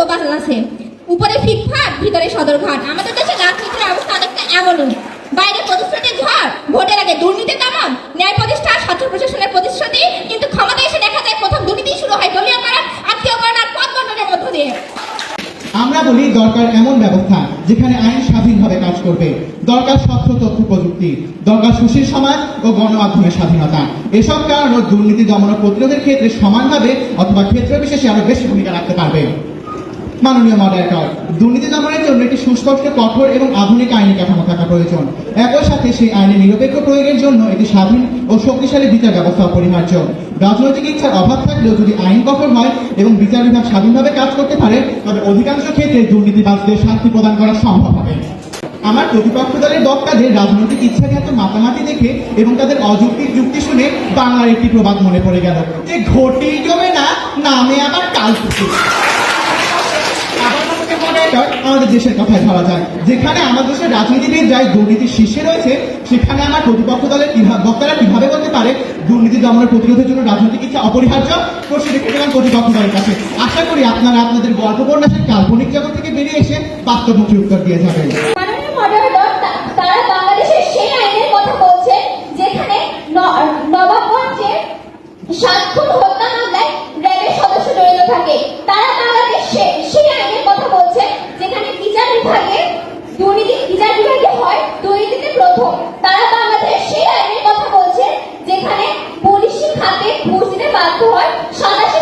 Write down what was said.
প্রবাস আছে। উপরে ফিটফাট ভিতরে সদরঘাট। আমাদের দেশে রাজনীতির অবস্থা অনেকটা এমনই বাইরে প্রতিশ্রুতির ঝড় ভোটের আগে দুর্নীতি তামাম ন্যায় প্রতিষ্ঠা স্বচ্ছ প্রশাসনের প্রতিশ্রুতি। কিন্তু ক্ষমতা এসে দেখা যায় প্রথম দুর্নীতি শুরু হয় দলীয়করণ আত্মীয়করণ আর পদ বন্টনের মধ্য দিয়ে। আমরা বলি দরকার এমন ব্যবস্থা যেখানে আইন স্বাধীনভাবে কাজ করবে। দরকার স্বচ্ছ তথ্য প্রযুক্তি, দরকার সুশীল সমাজ ও গণমাধ্যমের স্বাধীনতা। এসব কারণ দুর্নীতি দমন প্রতিরোধের ক্ষেত্রে সমানভাবে অথবা ক্ষেত্র বিশেষে আরও বেশি ভূমিকা রাখতে পারবে। মাননীয় মডারেটর দুর্নীতি দমনের জন্য একটি সুস্পষ্ট, কঠোর এবং আধুনিক আইনি কাঠামো থাকা প্রয়োজন। একই সাথে সেই আইনের নিরপেক্ষ প্রয়োগের জন্য একটি স্বাধীন ও শক্তিশালী বিচার ব্যবস্থা অপরিহার্য। রাজনৈতিক ইচ্ছার অভাব থাকলেও যদি আইন কঠোর হয় এবং বিচার বিভাগ স্বাধীনভাবে কাজ করতে পারে, তবে অধিকাংশ ক্ষেত্রে দুর্নীতিবাজদের শান্তি প্রদান করা সম্ভব হবে। আমার প্রতিপক্ষ দলের বক্তাদের রাজনৈতিক ইচ্ছাকে এত মাতামাতি দেখে এবং তাদের অযৌক্তিক যুক্তি শুনে বাংলার একটি প্রবাদ মনে পড়ে গেল যে ঘটি জমে না, নামে আবার কাল বিষয়টা আমাদের দেশের কথায় ধরা যায় যেখানে আমাদের দেশের রাজনীতিবিদ যাই দুর্নীতির শীর্ষে রয়েছে, সেখানে আমার প্রতিপক্ষ দলের বক্তারা কীভাবে বলতে পারে দুর্নীতি দমনের প্রতিরোধের জন্য রাজনৈতিক ইচ্ছা অপরিহার্য? প্রশ্ন রেখে গেলাম প্রতিপক্ষ দলের কাছে। আশা করি আপনারা আপনাদের গল্প উপন্যাসের কাল্পনিক জগৎ থেকে বেরিয়ে এসে বাস্তবমুখী উত্তর দিয়ে যাবেন। হত্যা মামলায় র্যাবের সদস্য জড়িত থাকে। হয় সাতাশে